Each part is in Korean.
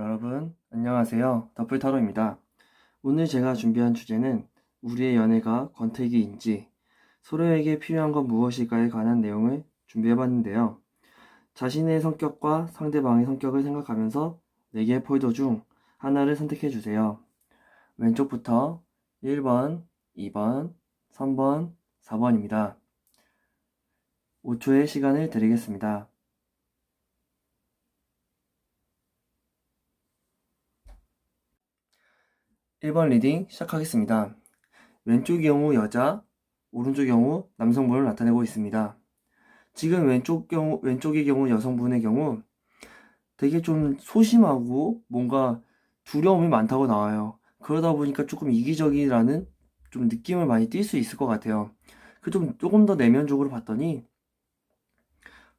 여러분, 안녕하세요. 더플타로입니다. 오늘 제가 준비한 주제는 우리의 연애가 권태기인지 서로에게 필요한 건 무엇일까에 관한 내용을 준비해봤는데요. 자신의 성격과 상대방의 성격을 생각하면서 4개의 폴더 중 하나를 선택해주세요. 왼쪽부터 1번, 2번, 3번, 4번입니다. 5초의 시간을 드리겠습니다. 일번 리딩 시작하겠습니다. 왼쪽 경우 여자, 오른쪽 경우 남성분을 나타내고 있습니다. 지금 왼쪽 경우, 왼쪽의 경우 여성분의 경우 되게 좀 소심하고 뭔가 두려움이 많다고 나와요. 그러다 보니까 조금 이기적이라는 좀 느낌을 많이 띌 수 있을 것 같아요. 그 좀 조금 더 내면적으로 봤더니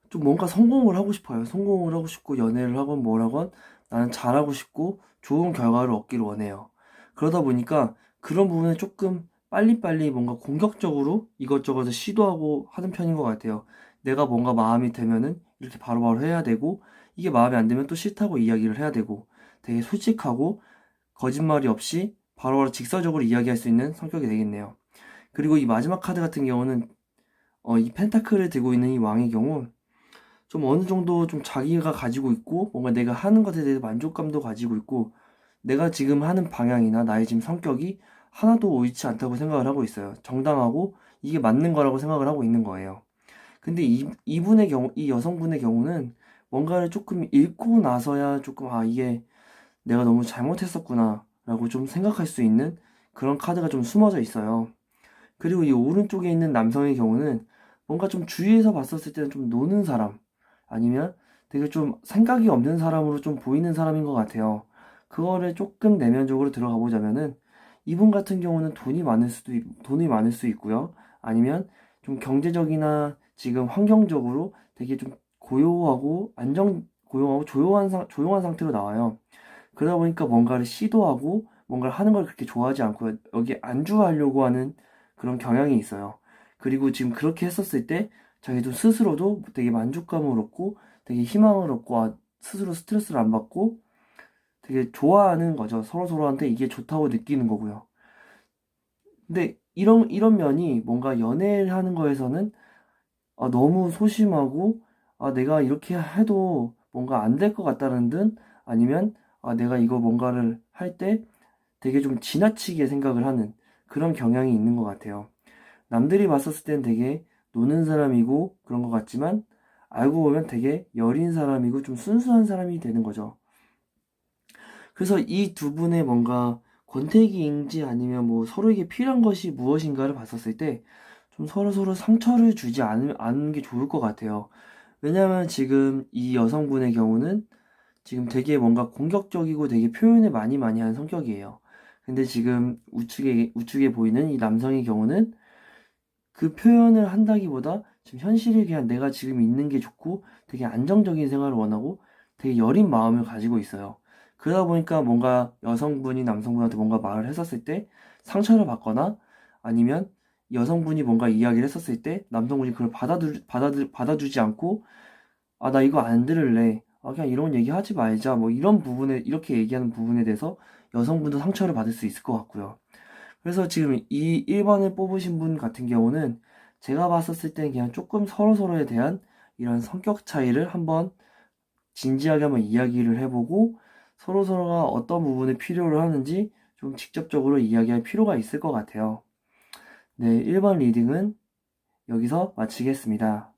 좀 뭔가 성공을 하고 싶어요. 성공을 하고 싶고 연애를 하건 뭘 하건 나는 잘하고 싶고 좋은 결과를 얻기를 원해요. 그러다 보니까 그런 부분에 조금 빨리빨리 뭔가 공격적으로 이것저것 시도하고 하는 편인 것 같아요. 내가 뭔가 마음이 되면은 이렇게 바로바로 해야 되고 이게 마음에 안 들면 또 싫다고 이야기를 해야 되고 되게 솔직하고 거짓말이 없이 바로 바로 직설적으로 이야기할 수 있는 성격이 되겠네요. 그리고 이 마지막 카드 같은 경우는 어, 이 펜타클을 들고 있는 이 왕의 경우 좀 어느 정도 좀 자기가 가지고 있고 뭔가 내가 하는 것에 대해서 만족감도 가지고 있고 내가 지금 하는 방향이나 나의 지금 성격이 하나도 옳지 않다고 생각을 하고 있어요. 정당하고 이게 맞는 거라고 생각을 하고 있는 거예요. 근데 이, 이분의 경우, 이 여성분의 경우는 뭔가를 조금 읽고 나서야 조금, 아, 이게 내가 너무 잘못했었구나, 라고 좀 생각할 수 있는 그런 카드가 좀 숨어져 있어요. 그리고 이 오른쪽에 있는 남성의 경우는 뭔가 좀 주위에서 봤었을 때는 좀 노는 사람, 아니면 되게 좀 생각이 없는 사람으로 좀 보이는 사람인 것 같아요. 그거를 조금 내면적으로 들어가 보자면은 이분 같은 경우는 돈이 많을 수도 있, 돈이 많을 수 있고요. 아니면 좀 경제적이나 지금 환경적으로 되게 좀 고요하고 안정 고요하고 조용한 상, 조용한 상태로 나와요. 그러다 보니까 뭔가를 시도하고 뭔가를 하는 걸 그렇게 좋아하지 않고 여기 안주하려고 하는 그런 경향이 있어요. 그리고 지금 그렇게 했었을 때 자기도 스스로도 되게 만족감을 얻고 되게 희망을 얻고 아, 스스로 스트레스를 안 받고 되게 좋아하는 거죠. 서로 서로한테 이게 좋다고 느끼는 거고요. 근데 이런, 이런 면이 뭔가 연애를 하는 거에서는 아, 너무 소심하고 아, 내가 이렇게 해도 뭔가 안 될 것 같다는 듯 아니면 아, 내가 이거 뭔가를 할 때 되게 좀 지나치게 생각을 하는 그런 경향이 있는 것 같아요. 남들이 봤었을 땐 되게 노는 사람이고 그런 것 같지만 알고 보면 되게 여린 사람이고 좀 순수한 사람이 되는 거죠. 그래서 이 두 분의 뭔가 권태기인지 아니면 뭐 서로에게 필요한 것이 무엇인가를 봤었을 때 좀 서로서로 상처를 주지 않, 않는 게 좋을 것 같아요. 왜냐면 지금 이 여성분의 경우는 지금 되게 뭔가 공격적이고 되게 표현을 많이 많이 하는 성격이에요. 근데 지금 우측에, 우측에 보이는 이 남성의 경우는 그 표현을 한다기보다 지금 현실이 그냥 내가 지금 있는 게 좋고 되게 안정적인 생활을 원하고 되게 여린 마음을 가지고 있어요. 그러다 보니까 뭔가 여성분이 남성분한테 뭔가 말을 했었을 때 상처를 받거나 아니면 여성분이 뭔가 이야기를 했었을 때 남성분이 그걸 받아들, 받아들, 받아주지 않고 아, 나 이거 안 들을래. 아, 그냥 이런 얘기 하지 말자. 뭐 이런 부분에, 이렇게 얘기하는 부분에 대해서 여성분도 상처를 받을 수 있을 것 같고요. 그래서 지금 이 1번을 뽑으신 분 같은 경우는 제가 봤었을 때는 그냥 조금 서로서로에 대한 이런 성격 차이를 한번 진지하게 한번 이야기를 해보고 서로서로가 어떤 부분을 필요로 하는지 좀 직접적으로 이야기할 필요가 있을 것 같아요. 네, 1번 리딩은 여기서 마치겠습니다.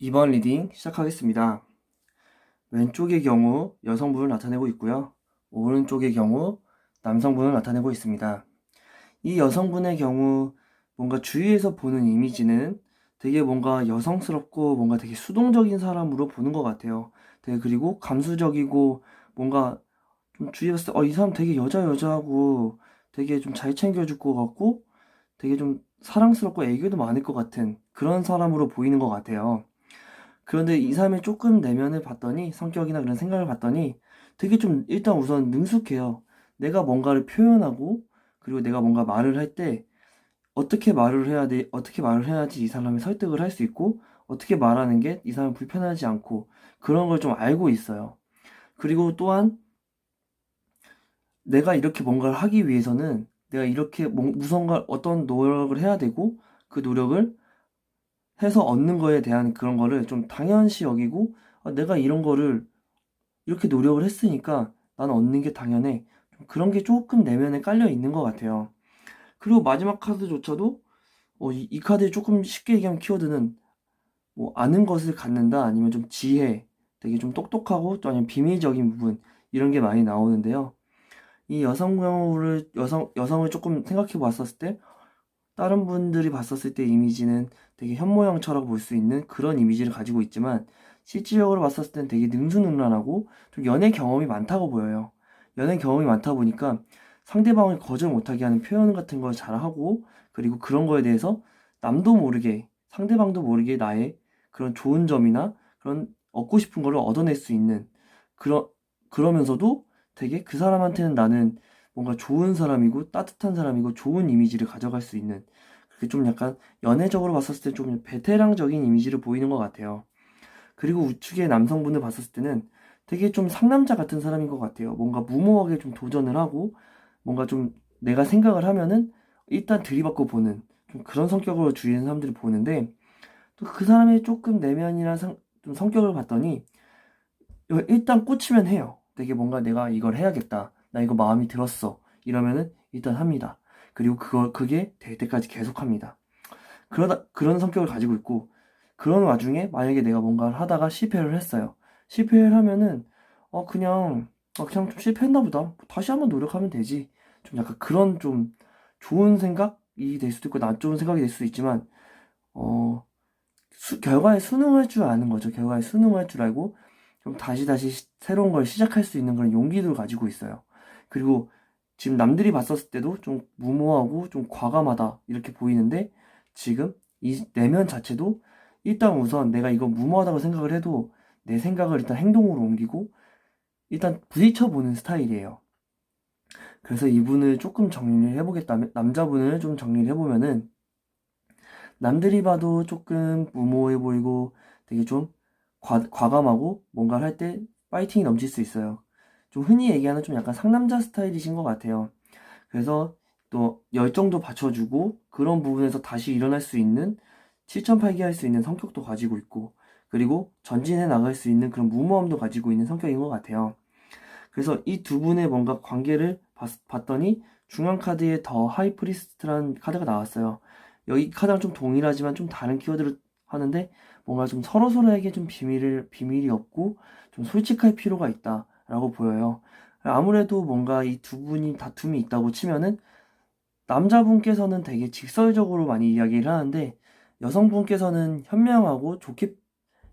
2번 리딩 시작하겠습니다. 왼쪽의 경우 여성분을 나타내고 있고요. 오른쪽의 경우 남성분을 나타내고 있습니다. 이 여성분의 경우 뭔가 주위에서 보는 이미지는 되게 뭔가 여성스럽고 뭔가 되게 수동적인 사람으로 보는 것 같아요. 되게 그리고 감수적이고 뭔가 좀 주위에 봤을 때, 어, 이 사람 되게 여자 여자하고 되게 좀 잘 챙겨줄 것 같고 되게 좀 사랑스럽고 애교도 많을 것 같은 그런 사람으로 보이는 것 같아요. 그런데 이 사람의 조금 내면을 봤더니 성격이나 그런 생각을 봤더니 되게 좀 일단 우선 능숙해요. 내가 뭔가를 표현하고 그리고 내가 뭔가 말을 할 때 어떻게 말을 해야 돼, 어떻게 말을 해야지 이 사람이 설득을 할 수 있고 어떻게 말하는 게 이 사람 불편하지 않고 그런 걸 좀 알고 있어요. 그리고 또한 내가 이렇게 뭔가를 하기 위해서는 내가 이렇게 뭐- 무언가 어떤 노력을 해야 되고 그 노력을 해서 얻는 거에 대한 그런 거를 좀 당연시 여기고 아, 내가 이런 거를 이렇게 노력을 했으니까 나는 얻는 게 당연해. 좀 그런 게 조금 내면에 깔려 있는 것 같아요. 그리고 마지막 카드조차도 어, 이, 이 카드에 조금 쉽게 얘기하면 키워드는 뭐 아는 것을 갖는다 아니면 좀 지혜, 되게 좀 똑똑하고 또 아니면 비밀적인 부분 이런 게 많이 나오는데요. 이 여성 경우를 여성 여성을 조금 생각해 봤었을 때 다른 분들이 봤었을 때 이미지는 되게 현모양처럼 볼 수 있는 그런 이미지를 가지고 있지만 실질적으로 봤었을 땐 되게 능수능란하고 좀 연애 경험이 많다고 보여요. 연애 경험이 많다 보니까 상대방을 거절 못하게 하는 표현 같은 걸 잘하고 그리고 그런 거에 대해서 남도 모르게 상대방도 모르게 나의 그런 좋은 점이나 그런 얻고 싶은 거를 얻어낼 수 있는 그러, 그러면서도 되게 그 사람한테는 나는 뭔가 좋은 사람이고 따뜻한 사람이고 좋은 이미지를 가져갈 수 있는 그게 좀 약간 연애적으로 봤었을 때 좀 베테랑적인 이미지를 보이는 것 같아요. 그리고 우측의 남성분을 봤었을 때는 되게 좀 상남자 같은 사람인 것 같아요. 뭔가 무모하게 좀 도전을 하고 뭔가 좀 내가 생각을 하면은 일단 들이받고 보는 좀 그런 성격으로 주위의 사람들이 보는데 또 그 사람의 조금 내면이나 상, 좀 성격을 봤더니 일단 꽂히면 해요. 되게 뭔가 내가 이걸 해야겠다. 나 이거 마음이 들었어. 이러면은 일단 합니다. 그리고 그걸 그게 될 때까지 계속 합니다. 그러다 그런 성격을 가지고 있고 그런 와중에 만약에 내가 뭔가를 하다가 실패를 했어요. 실패를 하면은 어 그냥 어 그냥 좀 실패했나 보다. 다시 한번 노력하면 되지. 좀 약간 그런 좀 좋은 생각이 될 수도 있고 안 좋은 생각이 될 수도 있지만 어 수- 결과에 순응할 줄 아는 거죠. 결과에 순응할 줄 알고 좀 다시 다시 시- 새로운 걸 시작할 수 있는 그런 용기를 가지고 있어요. 그리고 지금 남들이 봤었을 때도 좀 무모하고 좀 과감하다 이렇게 보이는데 지금 이 내면 자체도 일단 우선 내가 이거 무모하다고 생각을 해도 내 생각을 일단 행동으로 옮기고 일단 부딪혀 보는 스타일이에요. 그래서 이분을 조금 정리를 해보겠다면 남자분을 좀 정리를 해보면은 남들이 봐도 조금 무모해 보이고 되게 좀 과, 과감하고 뭔가를 할 때 파이팅이 넘칠 수 있어요. 좀 흔히 얘기하는 좀 약간 상남자 스타일이신 것 같아요. 그래서 또 열정도 받쳐주고 그런 부분에서 다시 일어날 수 있는 7.8기 할 수 있는 성격도 가지고 있고 그리고 전진해 나갈 수 있는 그런 무모함도 가지고 있는 성격인 것 같아요. 그래서 이 두 분의 뭔가 관계를 봤, 봤더니 중앙 카드에 더 하이프리스트라는 카드가 나왔어요. 여기 카드랑 좀 동일하지만 좀 다른 키워드를 하는데 뭔가 좀 서로 서로에게 좀 비밀을 비밀이 없고 좀 솔직할 필요가 있다라고 보여요. 아무래도 뭔가 이 두 분이 다툼이 있다고 치면은 남자분께서는 되게 직설적으로 많이 이야기를 하는데 여성분께서는 현명하고 좋게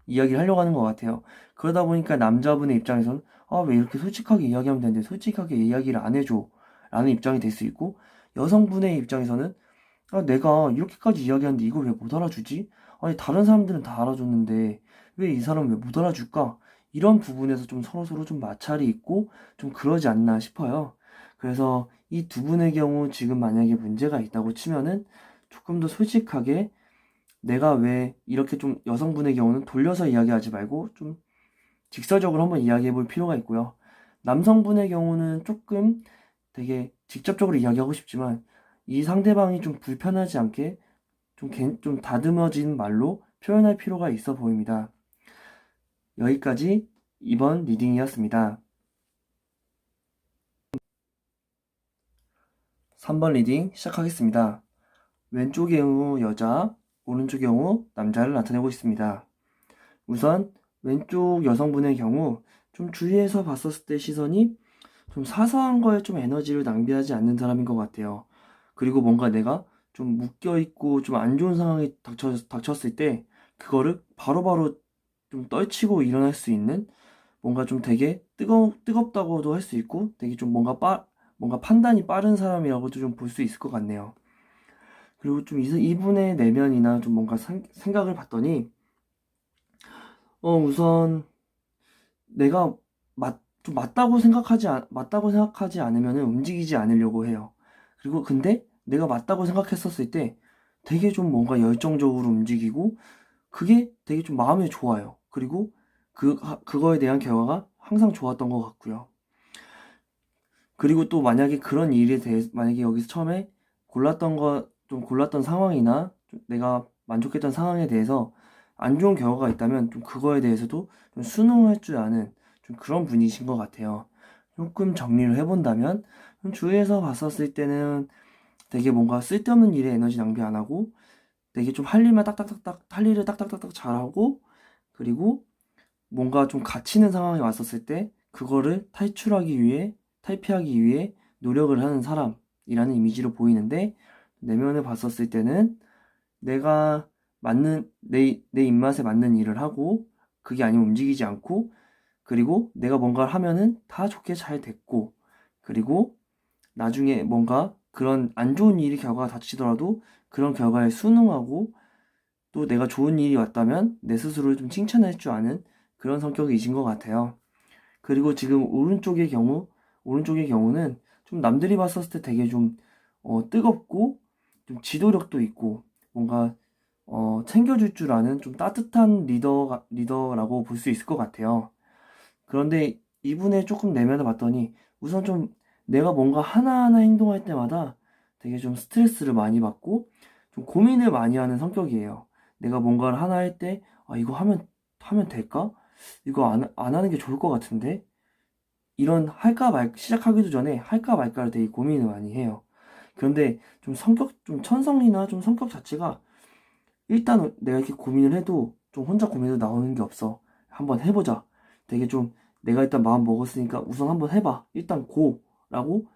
이야기를 하려고 하는 것 같아요. 그러다 보니까 남자분의 입장에서는 아, 왜 이렇게 솔직하게 이야기하면 되는데 솔직하게 이야기를 안 해줘 라는 입장이 될 수 있고 여성분의 입장에서는 아, 내가 이렇게까지 이야기하는데 이걸 왜 못 알아주지? 아니, 다른 사람들은 다 알아줬는데 왜 이 사람은 왜 못 알아줄까? 이런 부분에서 좀 서로서로 좀 마찰이 있고 좀 그러지 않나 싶어요. 그래서 이 두 분의 경우 지금 만약에 문제가 있다고 치면은 조금 더 솔직하게 내가 왜 이렇게 좀 여성분의 경우는 돌려서 이야기하지 말고 좀 직설적으로 한번 이야기해 볼 필요가 있고요. 남성분의 경우는 조금 되게 직접적으로 이야기하고 싶지만 이 상대방이 좀 불편하지 않게 좀, 개- 좀 다듬어진 말로 표현할 필요가 있어 보입니다. 여기까지 이번 리딩이었습니다. 3번 리딩 시작하겠습니다. 왼쪽의 경우 여자, 오른쪽의 경우 남자를 나타내고 있습니다. 우선 왼쪽 여성분의 경우 좀 주위에서 봤었을 때 시선이 좀 사소한 거에 좀 에너지를 낭비하지 않는 사람인 것 같아요. 그리고 뭔가 내가 좀 묶여있고 좀 안 좋은 상황이 닥쳐, 닥쳤을 때 그거를 바로 바로 좀 떨치고 일어날 수 있는 뭔가 좀 되게 뜨거, 뜨겁다고도 할 수 있고 되게 좀 뭔가 빠, 뭔가 판단이 빠른 사람이라고도 좀 볼 수 있을 것 같네요. 그리고 좀 이- 이분의 내면이나 좀 뭔가 상- 생각을 봤더니 어 우선 내가 맞, 좀 맞다고 생각하지 않, 맞다고 생각하지 않으면 움직이지 않으려고 해요. 그리고 근데 내가 맞다고 생각했었을 때 되게 좀 뭔가 열정적으로 움직이고 그게 되게 좀 마음에 좋아요. 그리고 그, 하- 그거에 대한 결과가 항상 좋았던 것 같고요. 그리고 또 만약에 그런 일에 대해서, 만약에 여기서 처음에 골랐던 거, 좀 골랐던 상황이나 좀 내가 만족했던 상황에 대해서 안 좋은 결과가 있다면 좀 그거에 대해서도 좀 순응할 줄 아는 좀 그런 분이신 것 같아요. 조금 정리를 해본다면 좀 주위에서 봤었을 때는 되게 뭔가 쓸데없는 일에 에너지 낭비 안 하고 되게 좀 할 일만 딱딱딱딱 할 일을 딱딱딱딱 잘하고 그리고 뭔가 좀 갇히는 상황이 왔었을 때 그거를 탈출하기 위해 탈피하기 위해 노력을 하는 사람이라는 이미지로 보이는데 내면을 봤었을 때는 내가 맞는 내, 내 입맛에 맞는 일을 하고 그게 아니면 움직이지 않고 그리고 내가 뭔가를 하면은 다 좋게 잘 됐고 그리고 나중에 뭔가 그런 안 좋은 일이 결과가 닥치더라도 그런 결과에 순응하고 또 내가 좋은 일이 왔다면 내 스스로를 좀 칭찬할 줄 아는 그런 성격이신 것 같아요. 그리고 지금 오른쪽의 경우, 오른쪽의 경우는 좀 남들이 봤었을 때 되게 좀 어, 뜨겁고 좀 지도력도 있고 뭔가 어, 챙겨줄 줄 아는 좀 따뜻한 리더, 리더라고 볼 수 있을 것 같아요. 그런데 이분의 조금 내면을 봤더니 우선 좀 내가 뭔가 하나하나 행동할 때마다 되게 좀 스트레스를 많이 받고 좀 고민을 많이 하는 성격이에요. 내가 뭔가를 하나 할 때, 아, 이거 하면, 하면 될까? 이거 안, 안 하는 게 좋을 것 같은데? 이런 할까 말, 시작하기도 전에 할까 말까를 되게 고민을 많이 해요. 그런데 좀 성격, 좀 천성이나 좀 성격 자체가 일단 내가 이렇게 고민을 해도 좀 혼자 고민해도 나오는 게 없어. 한번 해보자. 되게 좀 내가 일단 마음 먹었으니까 우선 한번 해봐. 일단 고. 라고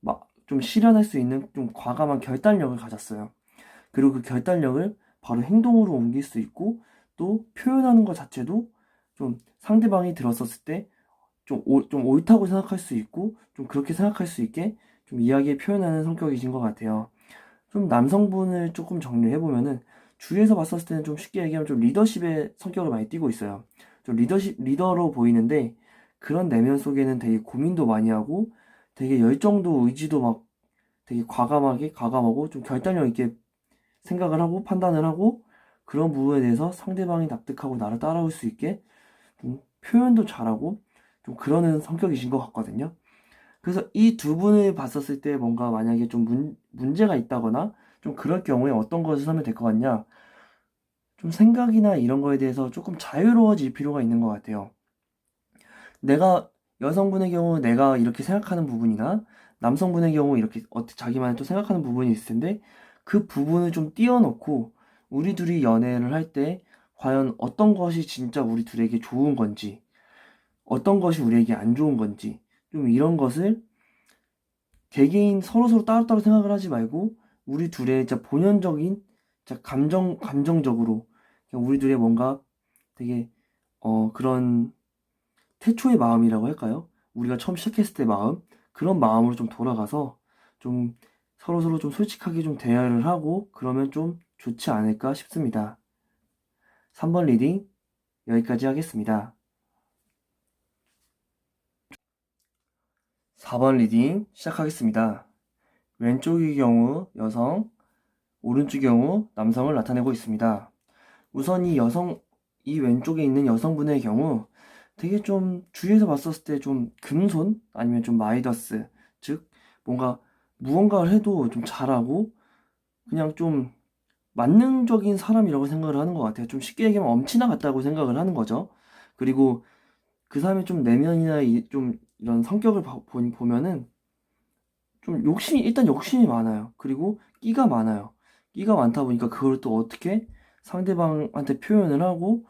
막 좀 실현할 수 있는 좀 과감한 결단력을 가졌어요. 그리고 그 결단력을 바로 행동으로 옮길 수 있고 또 표현하는 것 자체도 좀 상대방이 들었었을 때 좀, 좀 옳다고 생각할 수 있고 좀 그렇게 생각할 수 있게 좀 이야기에 표현하는 성격이신 것 같아요. 좀 남성분을 조금 정리해 보면은 주위에서 봤었을 때는 좀 쉽게 얘기하면 좀 리더십의 성격을 많이 띠고 있어요. 좀 리더십, 리더로 보이는데 그런 내면 속에는 되게 고민도 많이 하고 되게 열정도 의지도 막 되게 과감하게 과감하고 좀 결단력 있게 생각을 하고 판단을 하고 그런 부분에 대해서 상대방이 납득하고 나를 따라올 수 있게 좀 표현도 잘하고 좀 그러는 성격이신 것 같거든요. 그래서 이 두 분을 봤었을 때 뭔가 만약에 좀 문, 문제가 있다거나 좀 그럴 경우에 어떤 것을 하면 될 것 같냐? 좀 생각이나 이런 거에 대해서 조금 자유로워질 필요가 있는 것 같아요. 내가 여성분의 경우 내가 이렇게 생각하는 부분이나 남성분의 경우 이렇게 어떻게 자기만의 또 생각하는 부분이 있을 텐데 그 부분을 좀 띄워놓고 우리 둘이 연애를 할 때 과연 어떤 것이 진짜 우리 둘에게 좋은 건지 어떤 것이 우리에게 안 좋은 건지 좀 이런 것을 개개인 서로서로 따로따로 생각을 하지 말고 우리 둘의 진짜 본연적인 진짜 감정 감정적으로 우리 둘의 뭔가 되게 어 그런 태초의 마음이라고 할까요? 우리가 처음 시작했을 때 마음 그런 마음으로 좀 돌아가서 좀 서로서로 좀 솔직하게 좀 대화를 하고 그러면 좀 좋지 않을까 싶습니다. 3번 리딩 여기까지 하겠습니다. 4번 리딩 시작하겠습니다. 왼쪽의 경우 여성, 오른쪽의 경우 남성을 나타내고 있습니다. 우선 이 여성, 이 왼쪽에 있는 여성분의 경우 되게 좀 주위에서 봤었을 때 좀 금손 아니면 좀 마이더스 즉 뭔가 무언가를 해도 좀 잘하고 그냥 좀 만능적인 사람이라고 생각을 하는 것 같아요. 좀 쉽게 얘기하면 엄친아 같다고 생각을 하는 거죠. 그리고 그 사람의 좀 내면이나 이, 좀 이런 성격을 봐- 보- 보면은 좀 욕심이 일단 욕심이 많아요. 그리고 끼가 많아요. 끼가 많다 보니까 그걸 또 어떻게 상대방한테 표현을 하고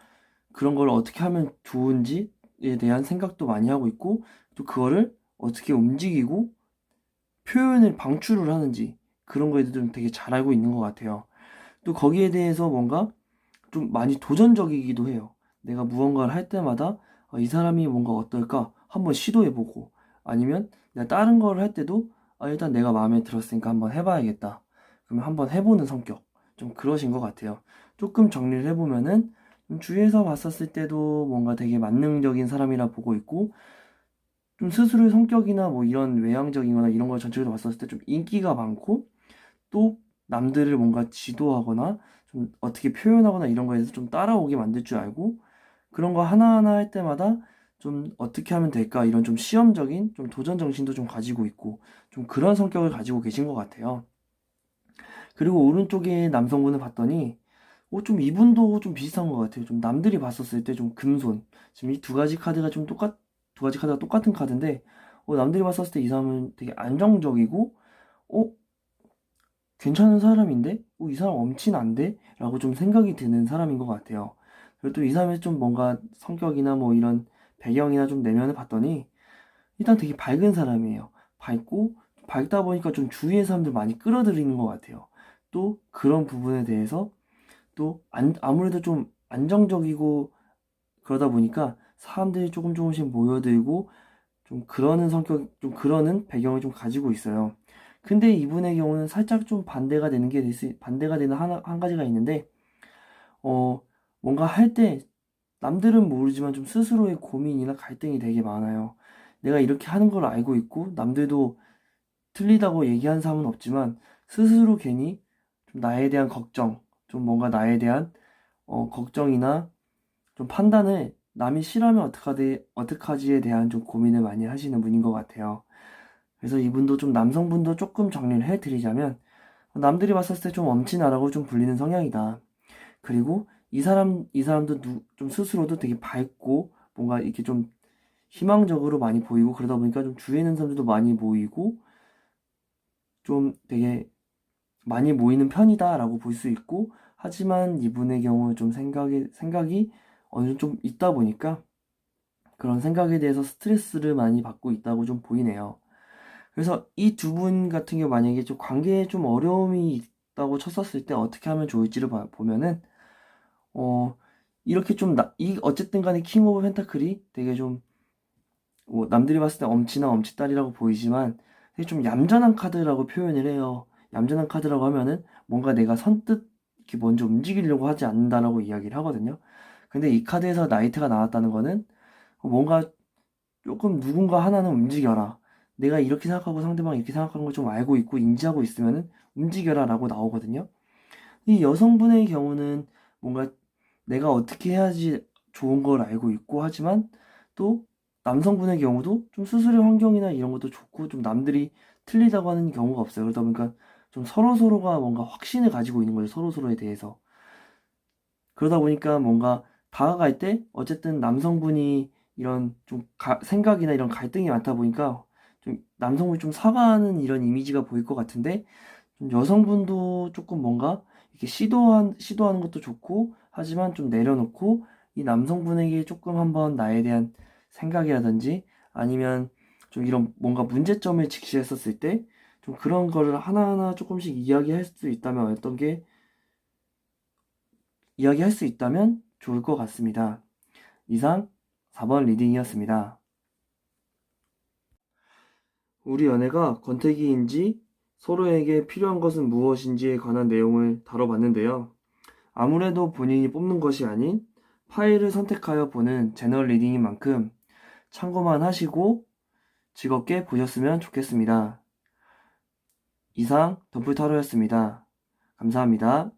그런 걸 어떻게 하면 좋은지에 대한 생각도 많이 하고 있고 또 그거를 어떻게 움직이고 표현을 방출을 하는지 그런 거에 대해서 좀 되게 잘 알고 있는 것 같아요. 또 거기에 대해서 뭔가 좀 많이 도전적이기도 해요. 내가 무언가를 할 때마다 아, 이 사람이 뭔가 어떨까 한번 시도해보고 아니면 내가 다른 걸 할 때도 아, 일단 내가 마음에 들었으니까 한번 해봐야겠다. 그러면 한번 해보는 성격. 좀 그러신 것 같아요. 조금 정리를 해보면은 좀 주위에서 봤었을 때도 뭔가 되게 만능적인 사람이라 보고 있고 좀 스스로의 성격이나 뭐 이런 외향적인 거나 이런 걸 전체적으로 봤었을 때 좀 인기가 많고 또 남들을 뭔가 지도하거나 좀 어떻게 표현하거나 이런 거에 대해서 좀 따라오게 만들 줄 알고 그런 거 하나하나 할 때마다 좀 어떻게 하면 될까 이런 좀 시험적인 좀 도전 정신도 좀 가지고 있고 좀 그런 성격을 가지고 계신 것 같아요. 그리고 오른쪽에 남성분을 봤더니 어, 좀 이분도 좀 비슷한 것 같아요. 좀 남들이 봤었을 때 좀 금손. 지금 이 두 가지 카드가 좀 똑같, 두 가지 카드가 똑같은 카드인데, 어, 남들이 봤었을 때 이 사람은 되게 안정적이고, 어, 괜찮은 사람인데? 어, 이 사람 엄친한데? 라고 좀 생각이 드는 사람인 것 같아요. 그리고 또 이 사람의 좀 뭔가 성격이나 뭐 이런 배경이나 좀 내면을 봤더니, 일단 되게 밝은 사람이에요. 밝고, 밝다 보니까 좀 주위의 사람들 많이 끌어들이는 것 같아요. 또 그런 부분에 대해서 또 안, 아무래도 좀 안정적이고 그러다 보니까 사람들이 조금 조금씩 모여들고 좀 그러는 성격, 좀 그러는 배경을 좀 가지고 있어요. 근데 이분의 경우는 살짝 좀 반대가 되는 게, 있- 반대가 되는 하나, 한 가지가 있는데, 어, 뭔가 할 때 남들은 모르지만 좀 스스로의 고민이나 갈등이 되게 많아요. 내가 이렇게 하는 걸 알고 있고, 남들도 틀리다고 얘기한 사람은 없지만, 스스로 괜히 좀 나에 대한 걱정, 좀 뭔가 나에 대한 어, 걱정이나 좀 판단을 남이 싫어하면 어떡하지, 어떡하지에 대한 좀 고민을 많이 하시는 분인 것 같아요. 그래서 이분도 좀 남성분도 조금 정리를 해드리자면 남들이 봤을 때 좀 엄친아라고 좀 불리는 성향이다. 그리고 이 사람, 이 사람도 누, 좀 스스로도 되게 밝고 뭔가 이렇게 좀 희망적으로 많이 보이고 그러다 보니까 좀 주위에 있는 사람들도 많이 모이고 좀 되게 많이 모이는 편이다라고 볼 수 있고, 하지만 이분의 경우 좀 생각이, 생각이 어느 정도 좀 있다 보니까 그런 생각에 대해서 스트레스를 많이 받고 있다고 좀 보이네요. 그래서 이 두 분 같은 경우 만약에 좀 관계에 좀 어려움이 있다고 쳤었을 때 어떻게 하면 좋을지를 봐- 보면은, 어, 이렇게 좀, 나, 이, 어쨌든 간에 킹 오브 펜타클이 되게 좀, 뭐, 남들이 봤을 때 엄친아 엄치딸이라고 보이지만 되게 좀 얌전한 카드라고 표현을 해요. 얌전한 카드라고 하면은 뭔가 내가 선뜻 이렇게 먼저 움직이려고 하지 않는다라고 이야기를 하거든요. 근데 이 카드에서 나이트가 나왔다는 거는 뭔가 조금 누군가 하나는 움직여라. 내가 이렇게 생각하고 상대방이 이렇게 생각하는 걸 좀 알고 있고 인지하고 있으면은 움직여라 라고 나오거든요. 이 여성분의 경우는 뭔가 내가 어떻게 해야지 좋은 걸 알고 있고 하지만 또 남성분의 경우도 좀 수술의 환경이나 이런 것도 좋고 좀 남들이 틀리다고 하는 경우가 없어요. 그러다 보니까 좀 서로 서로가 뭔가 확신을 가지고 있는 거죠. 서로 서로에 대해서. 그러다 보니까 뭔가 다가갈 때 어쨌든 남성분이 이런 좀 가- 생각이나 이런 갈등이 많다 보니까 좀 남성분이 좀 사과하는 이런 이미지가 보일 것 같은데 좀 여성분도 조금 뭔가 이렇게 시도한, 시도하는 것도 좋고 하지만 좀 내려놓고 이 남성분에게 조금 한번 나에 대한 생각이라든지 아니면 좀 이런 뭔가 문제점을 직시했었을 때 좀 그런 거를 하나하나 조금씩 이야기할 수 있다면 어떤 게 이야기할 수 있다면 좋을 것 같습니다. 이상 4번 리딩이었습니다. 우리 연애가 권태기인지 서로에게 필요한 것은 무엇인지에 관한 내용을 다뤄봤는데요. 아무래도 본인이 뽑는 것이 아닌 파일을 선택하여 보는 제너럴 리딩인 만큼 참고만 하시고 즐겁게 보셨으면 좋겠습니다. 이상 덤플타로였습니다. 감사합니다.